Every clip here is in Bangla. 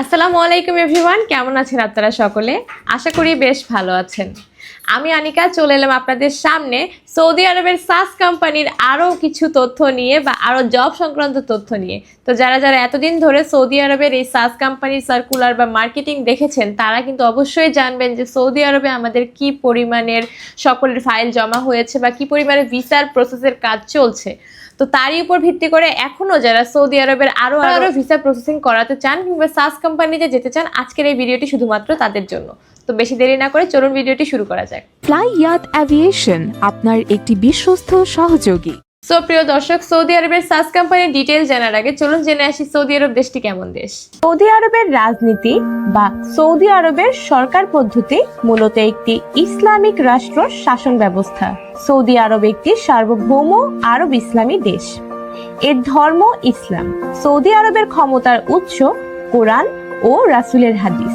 আসসালামু আলাইকুম এভরিওয়ান কেমন আছেন আপনারা সকলে? আশা করি বেশ ভালো আছেন। আমি আনিকা, চলে এলাম আপনাদের সামনে সৌদি আরবের সাস কোম্পানির আরও কিছু তথ্য নিয়ে বা আরও জব সংক্রান্ত তথ্য নিয়ে। তো যারা যারা এতদিন ধরে সৌদি আরবের এই সাস কোম্পানির সার্কুলার বা মার্কেটিং দেখেছেন, তারা কিন্তু অবশ্যই জানবেন যে সৌদি আরবে আমাদের কি পরিমাণের সকলের ফাইল জমা হয়েছে বা কি পরিমাণে ভিসার প্রসেসের কাজ চলছে। তো তারই উপর ভিত্তি করে এখনও যারা সৌদি আরবের আরও আরও ভিসা প্রসেসিং করাতে চান কিংবা সাস কোম্পানিতে যেতে চান আজকের এই ভিডিওটি শুধুমাত্র তাদের জন্য। তো বেশি দেরি না করে চলুন ভিডিওটি শুরু করা যাক। ফ্লাই ইয়াত অ্যাভিয়েশন আপনার একটি বিশ্বস্ত সহযোগী। সো প্রিয় দর্শক, সৌদি আরবের সাস কোম্পানির ডিটেল জানার আগে চলুন জেনে আসি সৌদি আরব দেশটি কেমন দেশ। সৌদি আরবের রাজনীতি বা সৌদি আরবের সরকার পদ্ধতি মূলত একটি ইসলামিক রাষ্ট্র শাসন ব্যবস্থা। সৌদি আরব একটি সার্বভৌম আরব ইসলামী দেশ। এর ধর্ম ইসলাম। সৌদি আরবের ক্ষমতার উৎস কোরআন ও রাসূলের হাদিস।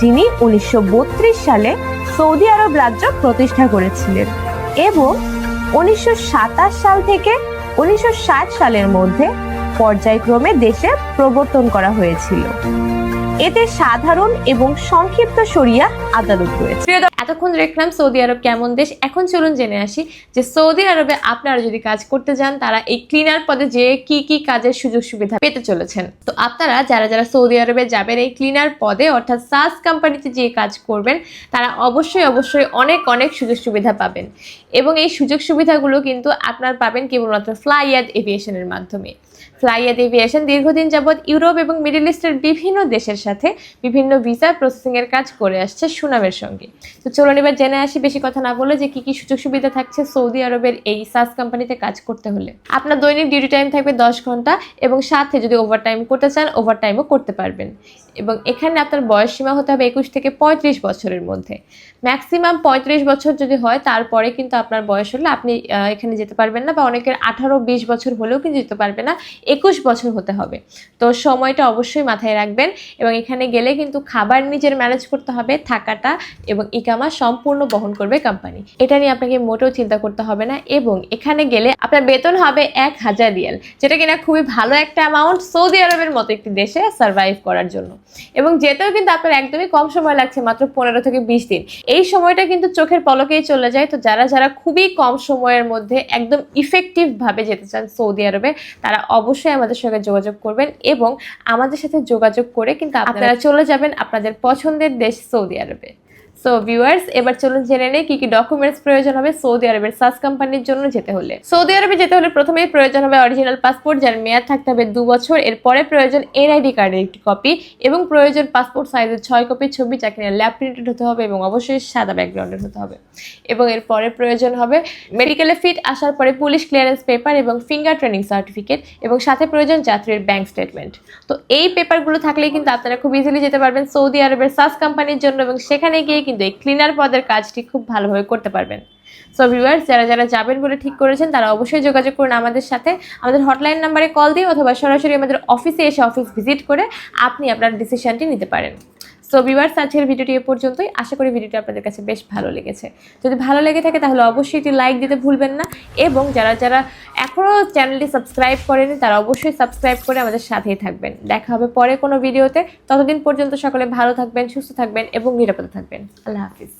যিনি উনিশশো সালে সৌদি আরব রাজ্য প্রতিষ্ঠা করেছিলেন এবং উনিশশো সাতাশ সাল থেকে উনিশশো ষাট সালের মধ্যে পর্যায়ক্রমে দেশে প্রবর্তন করা হয়েছিল। এতে সাধারণ এবং সংক্ষিপ্ত সরিয়া আদালত রয়েছে। এতক্ষণ দেখলাম সৌদি আরব কেমন দেশ। এখন চলুন জেনে আসি যে সৌদি আরবে আপনারা যদি কাজ করতে যান, তারা এই ক্লিনার পদে যে কি কি কাজের সুযোগ সুবিধা পেতে চলেছেন। তো আপনারা যারা যারা সৌদি আরবে যাবেন, এই ক্লিনার পদে অর্থাৎ সাস কোম্পানিতে যে কাজ করবেন, তারা অবশ্যই অবশ্যই অনেক অনেক সুযোগ সুবিধা পাবেন। এবং এই সুযোগ সুবিধাগুলো কিন্তু আপনার পাবেন কেবলমাত্র ফ্লাইয়াদ এভিয়েশনের মাধ্যমে। ফ্লাইয়াদ এভিয়েশন দীর্ঘদিন যাবৎ ইউরোপ এবং মিডল ইস্টের বিভিন্ন দেশের সাথে বিভিন্ন ভিসা প্রসেসিং এর কাজ করে আসছে সুনামের সঙ্গে। তো চলুন এবার জেনে আসি, বেশি কথা না বলে যে কি কি সুযোগ সুবিধা থাকছে সৌদি আরবের এই সাস কোম্পানিতে কাজ করতে হলে। আপনার দৈনিক ডিউটি টাইম থাকবে দশ ঘণ্টা এবং সাথে যদি ওভার টাইম করতে চান ওভার টাইমও করতে পারবেন। এবং এখানে আপনার বয়স সীমা হতে হবে একুশ থেকে পঁয়ত্রিশ বছরের মধ্যে। ম্যাক্সিমাম পঁয়ত্রিশ বছর যদি হয়, তারপরে কিন্তু আপনার বয়স হলে আপনি এখানে যেতে পারবেন না বা অনেকের আঠারো, বিশ বছর হলেও কিন্তু যেতে পারবে না, একুশ বছর হতে হবে। তো সময়টা অবশ্যই মাথায় রাখবেন এবং এখানে গেলে কিন্তু খাবার নিজের ম্যানেজ করতে হবে, থাকাটা এবং ইকামা সম্পূর্ণ বহন করবে কোম্পানি এটা নিয়ে আপনাকে মোটেও চিন্তা করতে হবে না এবং এখানে গেলে আপনার বেতন হবে এক হাজার রিয়াল যেটা কিনা খুবই ভালো একটা অ্যামাউন্ট সৌদি আরবের মতো একটি দেশে সার্ভাইভ করার জন্য। এবং যেতেও কিন্তু আপনার একদমই কম সময় লাগছে মাত্র পনেরো থেকে বিশ দিন। এই সময়টা কিন্তু চোখের পলকেই চলে যায়। তো যারা যারা খুবই কম সময়ের মধ্যে একদম ইফেক্টিভ ভাবে যেতে চান সৌদি আরবে তারা অবশ্যই আমাদের সঙ্গে যোগাযোগ করবেন এবং আমাদের সাথে যোগাযোগ করে কিন্তু আপনারা চলে যাবেন আপনাদের পছন্দের দেশ সৌদি আরবে। সো ভিউয়ার্স এবার চলুন জেনে নেই কি কি ডকুমেন্টস প্রয়োজন হবে সৌদি আরবের সাস কোম্পানির জন্য যেতে হলে। সৌদি আরবে যেতে হলে প্রথমে প্রয়োজন হবে অরিজিনাল পাসপোর্ট যার মেয়াদ থাকতে হবে দু বছর। এরপরে প্রয়োজন এনআইডি কার্ডের একটি কপি এবং প্রয়োজন পাসপোর্ট সাইজের ছয় কপি ছবি যা কিনা ল্যাব প্রিন্টেড হতে হবে এবং অবশ্যই সাদা ব্যাকগ্রাউন্ডের হতে হবে। এবং এরপরে প্রয়োজন হবে মেডিকেলে ফিট আসার পরে পুলিশ ক্লিয়ারেন্স পেপার এবং ফিঙ্গার ট্রেনিং সার্টিফিকেট এবং সাথে প্রয়োজন যাত্রীর ব্যাংক স্টেটমেন্ট তো এই পেপারগুলো থাকলেই কিন্তু আপনারা খুব ইজিলি যেতে পারবেন সৌদি আরবের সাস কোম্পানির জন্য এবং সেখানে গিয়ে কিন্তু এই ক্লিনার পদের কাজটি খুব ভালোভাবে করতে পারবেন। সো ভিউয়ার্স যারা যারা যাবেন বলে ঠিক করেছেন, তারা অবশ্যই যোগাযোগ করুন আমাদের সাথে। আমাদের হটলাইন নাম্বারে কল দিয়ে অথবা সরাসরি আমাদের অফিসে এসে অফিস ভিজিট করে আপনি আপনার ডিসিশনটি নিতে পারেন। সো ভিউয়ার্স আজকের ভিডিওটি এ পর্যন্তই। আশা করি ভিডিওটি আপনাদের কাছে বেশ ভালো লেগেছে। যদি ভালো লেগে থাকে, তাহলে অবশ্যই এটি লাইক দিতে ভুলবেন না। এবং যারা যারা এখনও চ্যানেলটি সাবস্ক্রাইব করেনি, তারা অবশ্যই সাবস্ক্রাইব করে আমাদের সাথেই থাকবেন। দেখা হবে পরে কোনো ভিডিওতে ততদিন পর্যন্ত সকলে ভালো থাকবেন, সুস্থ থাকবেন এবং নিরাপদে থাকবেন। আল্লাহ হাফিজ।